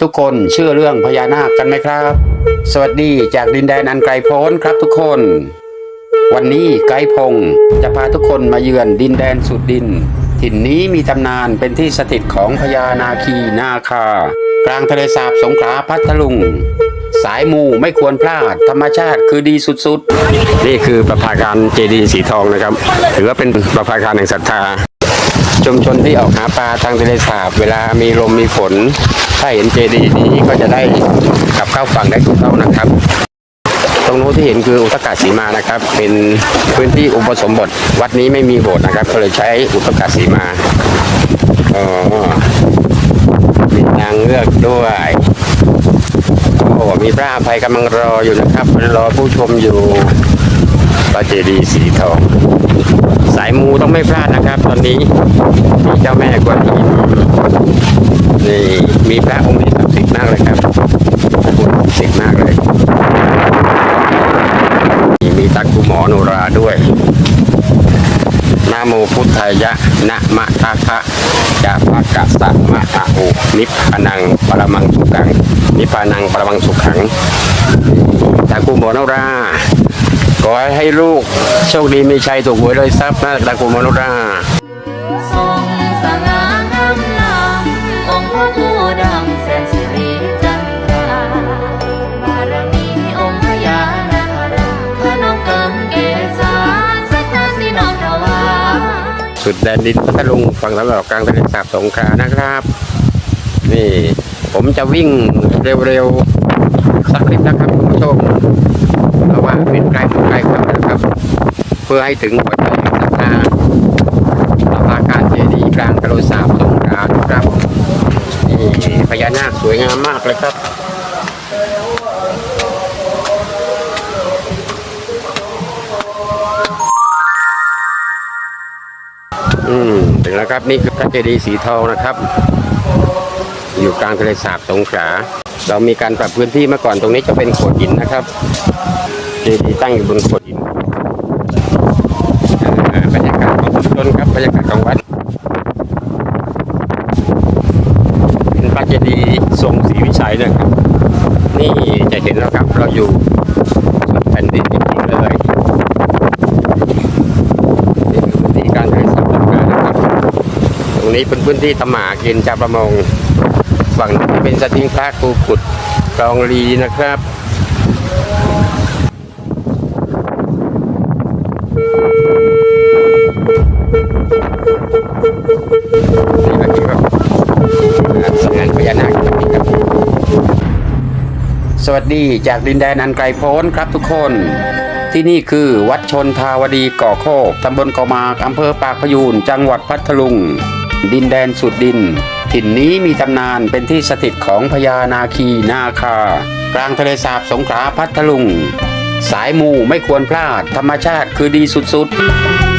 ทุกคนเชื่อเรื่องพญานาคกันไหมครับ สวัสดีจากดินแดนอันไกลโพ้นครับทุกคน วันนี้ไกด์พงศ์จะพาทุกคนมาเยือนดินแดนสุดดิน ถิ่นนี้มีตำนานเป็นที่สถิตของพญานาคีนาคา กลางทะเลสาบสงขลาพัทลุง สายมูไม่ควรพลาดธรรมชาติคือดีสุดๆ นี่คือประภาการเจดีย์สีทองนะครับ ถือว่าเป็นประภาการแห่งศรัทธา ชุมชนที่ออกหาปลาทางทะเลสาบ เวลามีลมมีฝน ถ้าเห็นเจดีย์นี้ก็จะได้กลับเข้าฝั่งได้ถูกต้องนะครับ ตรงโน้นที่เห็นคืออุทกาสีมานะครับ เป็นพื้นที่อุปสมบท วัดนี้ไม่มีโบสถ์นะครับ ก็เลยใช้อุทกาสีมาอ๋อมีนางเงือกด้วยโอ้มีพระอภัยกำลังรออยู่นะครับรอผู้ชมอยู่พระเจดีย์สีทองายมูต้องไม่พลาดนะครับ ตอนนี้มีเจ้าแม่กวนอิมนี่มีพระองค์ที่ศักดิ์สิทธิ์มากเลยครับคุณศักดิ์สิทธิ์มากเลยนี่มีตะกุหมอโนราด้วยนะโมพุทธายะนะมะทะคะจะภะกะสะมะอะอุนิพพานังปรมังสุขัง นิพพานังปรมังสุขังตะกุหมอโนรา ขอให้ลูกโชคดีมีชัยถูกหวยเลยทรัพย์นะตะกุมนุราทรงสง่างามลำองค์พระผู้ดำแสนสิริจันทราบารมีองค์พญานาคราชขนมเกิมเกษาสัทธาสีนองถวายสุดแดนดินพัทลุงฝั่งตะวันออกกลางทะเลสาบสงขลานะครับ นี่ ผมจะวิ่งเร็วๆสักนิดนะครับคุณผู้ชม พื่อให้ถึงหัวใจแห่งศรัทธาสภาการเจดีย์กลางทะเลสาบสงขลานครับนี่พญานาคสวยงามมากเลยครับอืมถึงแล้วครับนี่คือพระเจดีย์สีทองนะครับ อยู่กลางทะเลสาบสงขลาเรามีการปรับพื้นที่เมื่อก่อนตรงนี้จะเป็นโขดหินนะครับ เจดีย์ตั้งอยู่บนโขดหินอ่าบรรยากาศของชุมชนครับบรรยากาศของวัด เป็นพระเจดีย์ทรงศรีวิชัยนะครับ นี่จะเห็นแล้วครับเราอยู่สุดแผ่นดินจริงๆเลยนี่คือพื้นที่การเลสาบสงขลานะครับ ตรงนี้เป็นพื้นที่ตำหมากินชาวประมงฝั่งนี้เป็นสถิงพระกูกุดคลองลีนะครับนี่ก็คือแบบสำนักงานพญานาคที่นี่ครับ ส วัสดีจากดินแดนอันไกลโพ้นครับทุกคน ที่นี่คือวัดชนทาวดีก่อโคกตำบลเกาะมากอำเภอปากพยูนจังหวัดพัทลุง ดินแดนสุดดิน ถิ่นนี้มีตำนานเป็นที่สถิตของพญานาคีนาคา กลางทะเลสาบสงขลาพัทลุง สายมูไม่ควรพลาดธรรมชาติคือดีสุดๆ